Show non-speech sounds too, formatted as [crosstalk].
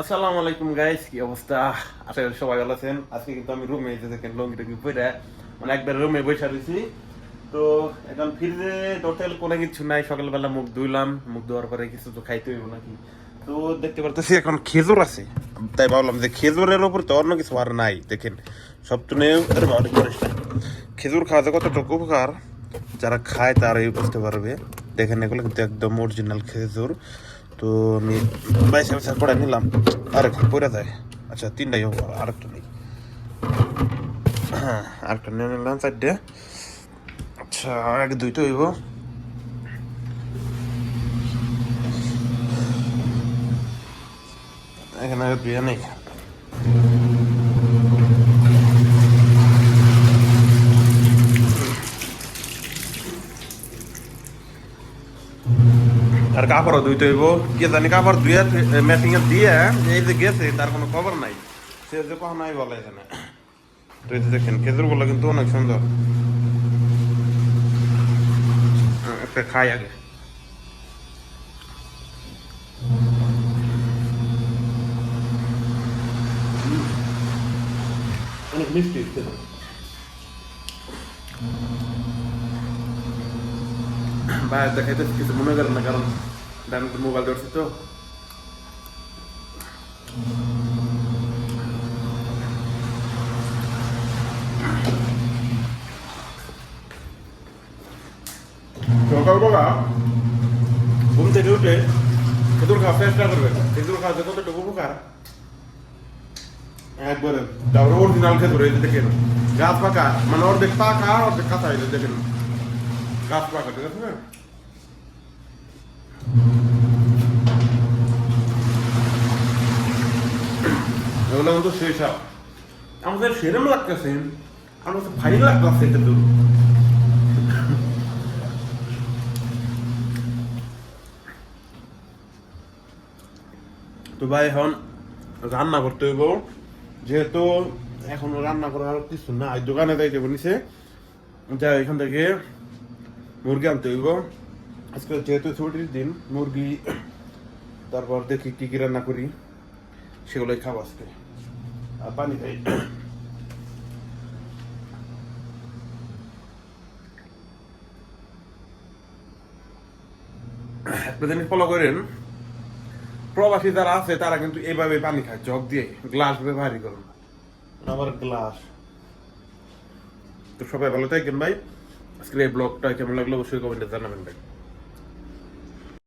আসসালামু আলাইকুম গাইস কি অবস্থা? আশা করি সবাই ভালো আছেন। আজকে কিন্তু আমি রুমে এসে দেখেন লঙ্গিটা কি পরে মানে একবার রুমে বসে রয়েছি তো এখন ফ্রিজে টোটাল কোনো কিছু নাই, সকালবেলা মুখ ধুইলাম। মুখ ধোয়ার পরে কিছু তো খাইতে হইব নাকি? তো দেখতে পারতেছি এখন খেজুর আছে। তাই ভাবলাম যে খেজুরের উপর তো অন্য কিছু আর নাই, দেখেন। সব তো নেই খেজুর খাওয়া যে কতটুকু উপকার, যারা খায় তারাই বুঝতে পারবে। দেখেন এগুলো কিন্তু একদম অরিজিনাল খেজুর। তো আমি বাইশে বছর পরে নিলাম, আরেকটা পরে যায় আচ্ছা তিনটাই হোক আরেকটা নেই। হ্যাঁ আরেকটা নিয়ে নিলাম চারটে। আচ্ছা আগে দুইটা হইব। এখানে আগে দুইয়া নেই। আর কাপড়ও ধুইতে হইব। কে জানি কাপড় ধুয়ে ম্যাচিং এ দিয়ে এই যে গেছে তার কোনো খবর নাই। সে যে কখন নাই বলে এখানে তো এই দেখেন খেজুরগুলো কিন্তু অনেক সুন্দর। হ্যাঁ, একটা খাই আগে। অনেক মিষ্টি [coughs] বাইরে দেখাইতে কিছু মনে করেন না, কারণ তো মোবাইল ধরছি তো। সকালবেলা ঘুম থেকে উঠে খেজুর খাওয়া চেষ্টা করবেন। খেজুর খাওয়া যে কতটুকু উপকার, একবারে, তারপরে অরিজিনাল খেজুর, এই দেখেন, গাছ পাকা মানে অর্ধেক পাকা, অর্ধেক কাঁচা, এই দেখেন। গাছ পাকা ঠিক না এগুলো শেষ হয় আমাদের সেরম লাগতেছে আমার তো ফাইন লাগতেছে কিন্তু তো ভাই এখন রান্না করতে হইব যেহেতু এখন রান্না করার কিছু না দোকানে যাইতে বলিছে যা এখান থেকে মুরগি আনতে হইব। আজকে যেহেতু ছুটির দিন মুরগি তারপর দেখি কি কি রান্না করি সেগুলোই খাব আজকে। আর পানি খাই। একটা জিনিস ফলো করেন প্রবাসী যারা আছে তারা কিন্তু এইভাবে পানি খায় জগ দিয়ে গ্লাস ব্যবহারই করুন আবার গ্লাস। তো সবাই ভালো থাকেন ভাই। സ്ക്രീൻ ബ്ലോക്ക് ടാക്കി നമ്മളെല്ലാം കുറച്ച് തന്നെ തരണമുണ്ട്